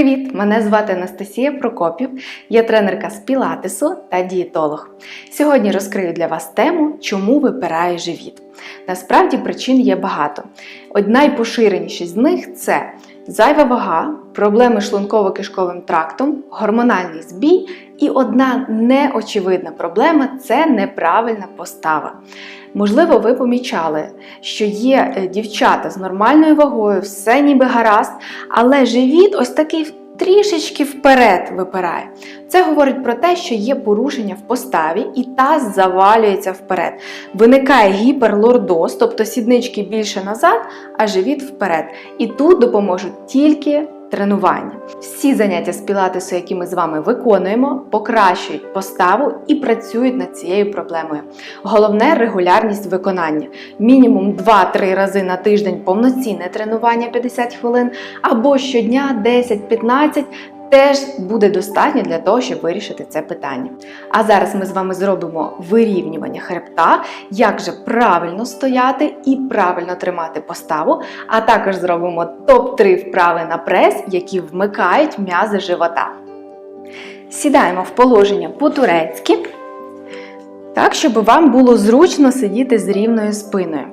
Привіт! Мене звати Анастасія Прокопів, я тренерка з пілатесу та дієтолог. Сьогодні розкрию для вас тему, чому випирає живіт. Насправді причин є багато. Найпоширеніші з них це зайва вага, проблеми з шлунково-кишковим трактом, гормональний збій і одна неочевидна проблема це неправильна постава. Можливо, ви помічали, що є е, дівчата з нормальною вагою, все ніби гаразд, але живіт ось такий трішечки вперед випирає. Це говорить про те, що є порушення в поставі, і таз завалюється вперед. Виникає гіперлордоз, тобто сіднички більше назад, а живіт вперед. І тут допоможуть тільки тренування. Всі заняття з пілатесу, які ми з вами виконуємо, покращують поставу і працюють над цією проблемою. Головне регулярність виконання. Мінімум 2-3 рази на тиждень повноцінне тренування 50 хвилин, або щодня 10-15. Теж буде достатньо для того, щоб вирішити це питання. А зараз ми з вами зробимо вирівнювання хребта, як же правильно стояти і правильно тримати поставу, а також зробимо топ-3 вправи на прес, які вмикають м'язи живота. Сідаємо в положення по-турецьки. Так, щоб вам було зручно сидіти з рівною спиною.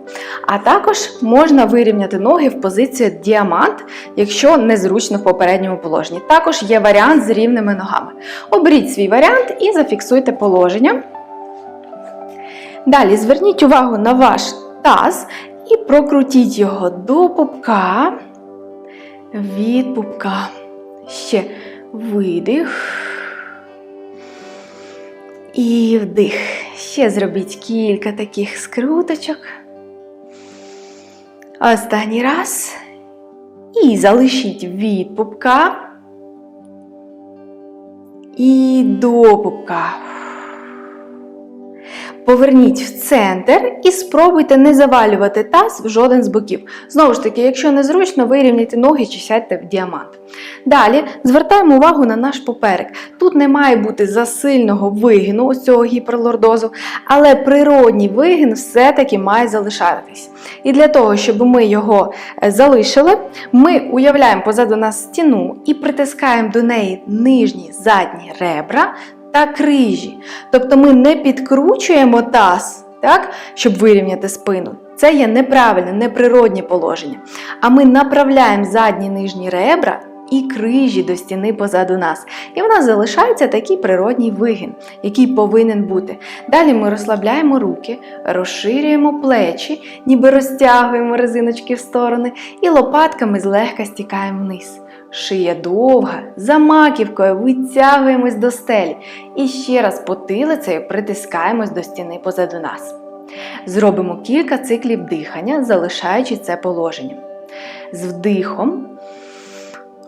А також можна вирівняти ноги в позицію діамант, якщо незручно в попередньому положенні. Також є варіант з рівними ногами. Оберіть свій варіант і зафіксуйте положення. Далі зверніть увагу на ваш таз і прокрутіть його до пупка, від пупка. Ще видих. І вдих. Ще зробіть кілька таких скруточок. Останній раз. І залишіть від пупка. І до пупка. Поверніть в центр і спробуйте не завалювати таз в жоден з боків. Знову ж таки, якщо незручно, вирівняйте ноги чи сядьте в діамант. Далі звертаємо увагу на наш поперек. Тут не має бути засильного вигину ось цього гіперлордозу, але природній вигин все-таки має залишатись. І для того, щоб ми його е, залишили, ми уявляємо позаду нас стіну і притискаємо до неї нижні задні ребра та крижі. Тобто ми не підкручуємо таз, так, щоб вирівняти спину. Це є неправильне, неприроднє положення. А ми направляємо задні нижні ребра і крижі до стіни позаду нас. І в нас залишається такий природній вигін, який повинен бути. Далі ми розслабляємо руки, розширюємо плечі, ніби розтягуємо резиночки в сторони, і лопатками злегка стікаємо вниз. Шия довга, за маківкою витягуємось до стелі і ще раз потилицею притискаємось до стіни позаду нас. Зробимо кілька циклів дихання, залишаючи це положення. З вдихом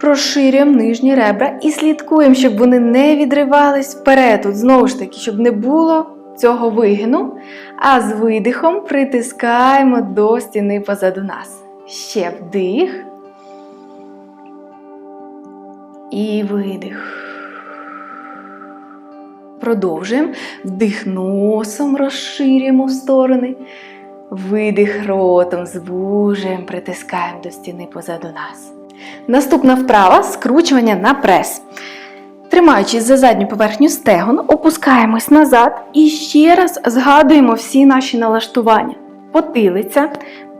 розширюємо нижні ребра і слідкуємо, щоб вони не відривались вперед. Тут знову ж таки, щоб не було цього вигину. А з видихом притискаємо до стіни позаду нас. Ще вдих. І видих. Продовжуємо. Вдих носом розширюємо в сторони. Видих ротом звужуємо, притискаємо до стіни позаду нас. Наступна вправа скручування на прес. Тримаючись за задню поверхню стегон, опускаємось назад і ще раз згадуємо всі наші налаштування. Потилиця,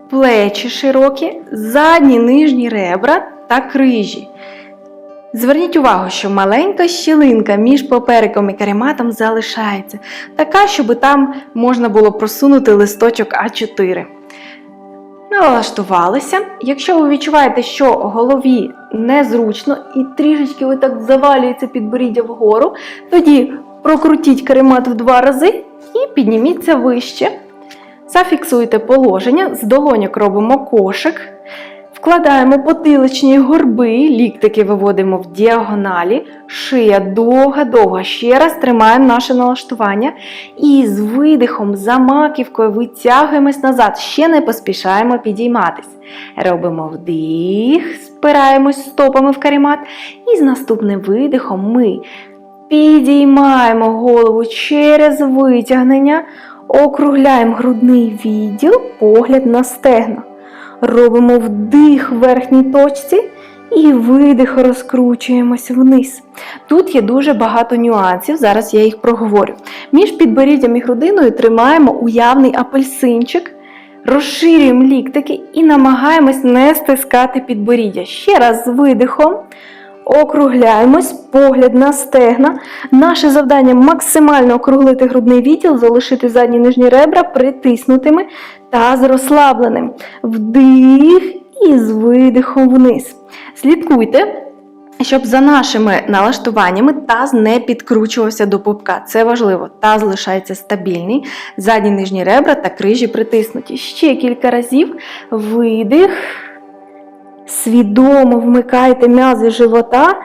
плечі широкі, задні нижні ребра та крижі. Зверніть увагу, що маленька щілинка між попереком і карематом залишається, така, щоб там можна було просунути листочок А4. Налаштувалися. Якщо ви відчуваєте, що голові незручно і трішечки ви так завалюється підборіддя вгору, тоді прокрутіть каремат в два рази і підніміться вище. Зафіксуйте положення, з долоньок робимо кошик. Вкладаємо потиличні горби, ліктики виводимо в діагоналі, шия довга-довга. Ще раз тримаємо наше налаштування. І з видихом, за маківкою витягуємось назад. Ще не поспішаємо підійматись. Робимо вдих, спираємось стопами в каремат. І з наступним видихом ми підіймаємо голову через витягнення, округляємо грудний відділ, погляд на стегна. Робимо вдих в верхній точці І видих, розкручуємось вниз. Тут є дуже багато нюансів, зараз я їх проговорю. Між підборіддям і грудиною тримаємо уявний апельсинчик, розширюємо ліктики і намагаємось не стискати підборіддя. Ще раз з видихом. Округляємось, погляд на стегна. Наше завдання максимально округлити грудний відділ, залишити задні нижні ребра притиснутими та розслабленим. Вдих і з видихом вниз. Слідкуйте, щоб за нашими налаштуваннями таз не підкручувався до пупка. Це важливо. Таз лишається стабільний, задні нижні ребра та крижі притиснуті. Ще кілька разів. Видих. Свідомо вмикайте м'язи живота,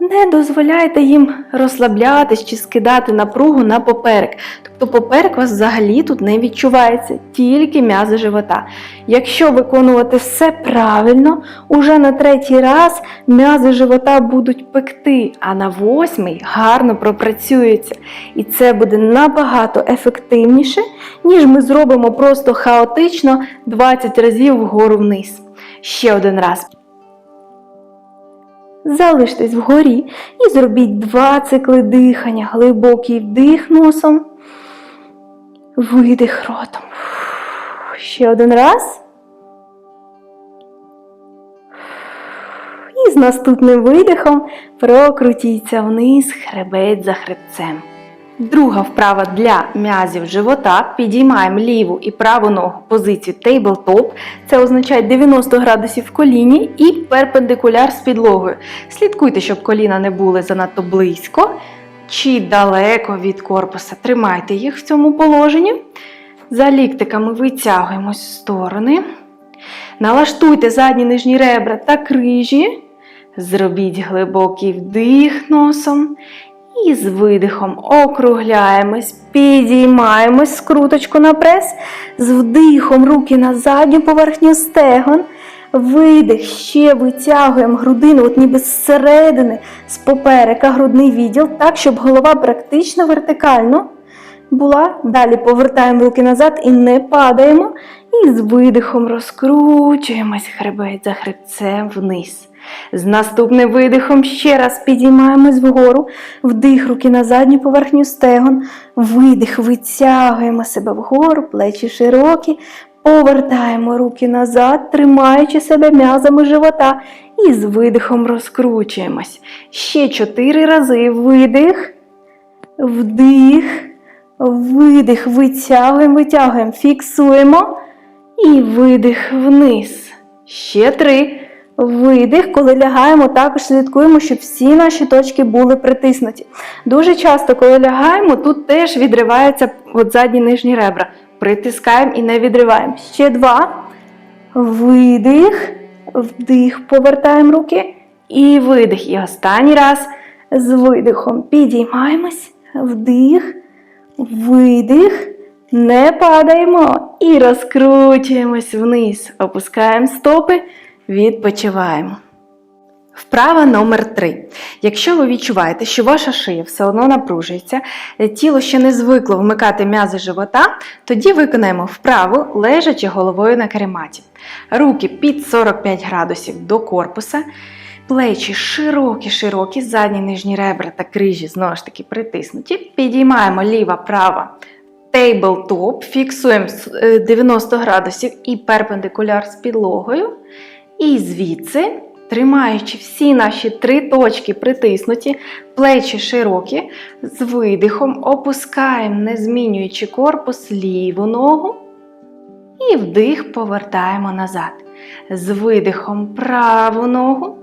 не дозволяйте їм розслаблятись чи скидати напругу на поперек. Тобто поперек вас взагалі тут не відчувається, тільки м'язи живота. Якщо виконувати все правильно, уже на третій раз м'язи живота будуть пекти, а на восьмий гарно пропрацюються. І це буде набагато ефективніше, ніж ми зробимо просто хаотично 20 разів вгору вниз. Ще один раз. Залиштесь вгорі і зробіть два цикли дихання. Глибокий вдих носом, видих ротом. Ще один раз. І з наступним видихом прокрутіться вниз хребець за хребцем. Друга вправа для м'язів живота. Підіймаємо ліву і праву ногу позицію тейблтоп. Це означає 90 градусів в коліні і перпендикуляр з підлогою. Слідкуйте, щоб коліна не були занадто близько чи далеко від корпуса. Тримайте їх в цьому положенні. За ліктиками витягуємось в сторони. Налаштуйте задні нижні ребра та крижі. Зробіть глибокий вдих носом. І з видихом округляємось, підіймаємось скруточку на прес, з вдихом руки на задню поверхню стегон. Видих, ще витягуємо грудину, от ніби зсередини, з поперека грудний відділ, так, щоб голова практично вертикально була. Далі повертаємо руки назад і не падаємо. І з видихом розкручуємось хребець за хребцем вниз. З наступним видихом ще раз підіймаємось вгору, вдих руки на задню поверхню стегон, видих, витягуємо себе вгору, плечі широкі, повертаємо руки назад, тримаючи себе м'язами живота. І з видихом розкручуємось. Ще чотири рази видих, вдих, видих, витягуємо, витягуємо, фіксуємо. І видих вниз. Ще три. Видих, коли лягаємо, також слідкуємо, щоб всі наші точки були притиснуті. Дуже часто, коли лягаємо, тут теж відриваються от задні нижні ребра. Притискаємо і не відриваємо. Ще два. Видих, вдих, повертаємо руки. І видих. І останній раз з видихом підіймаємось, вдих, видих. Не падаємо і розкручуємось вниз. Опускаємо стопи, відпочиваємо. Вправа номер 3. Якщо ви відчуваєте, що ваша шия все одно напружується, тіло ще не звикло вмикати м'язи живота, тоді виконаємо вправу, лежачи головою на карематі. Руки під 45 градусів до корпуса, плечі широкі-широкі, задні нижні ребра та крижі знову ж таки притиснуті. Підіймаємо ліва, права Тейблтоп, фіксуємо 90 градусів і перпендикуляр з підлогою. І звідси, тримаючи всі наші три точки притиснуті, плечі широкі, з видихом опускаємо, не змінюючи корпус, ліву ногу. І вдих повертаємо назад. З видихом праву ногу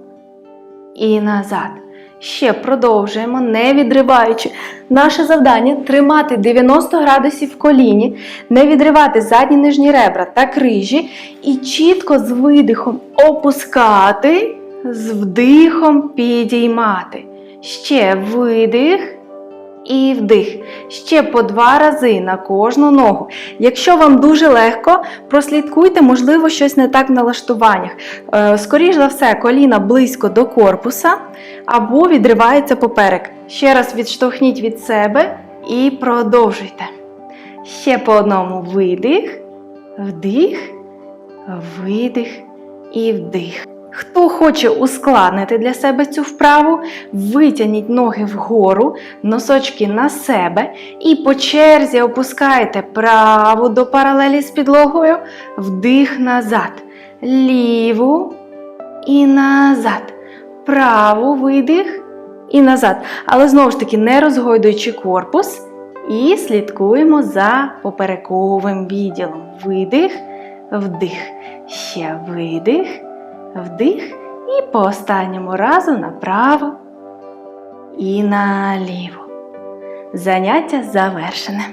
і назад. Ще продовжуємо, не відриваючи. Наше завдання тримати 90 градусів в коліні, не відривати задні нижні ребра та крижі і чітко з видихом опускати, з вдихом підіймати. Ще видих і вдих. Ще по два рази на кожну ногу. Якщо вам дуже легко, прослідкуйте, можливо, щось не так в налаштуваннях. Е, Скоріше за все, коліна близько до корпуса або відривається поперек. Ще раз відштовхніть від себе і продовжуйте. Ще по одному видих, вдих, видих і вдих. Хто хоче ускладнити для себе цю вправу, витягніть ноги вгору, носочки на себе і по черзі опускайте праву до паралелі з підлогою, вдих назад, ліву і назад, праву видих і назад. Але знову ж таки не розгойдуючи корпус. І слідкуємо за поперековим відділом. Видих, вдих. Ще видих, вдих. І по останньому разу направо і наліво. Заняття завершене.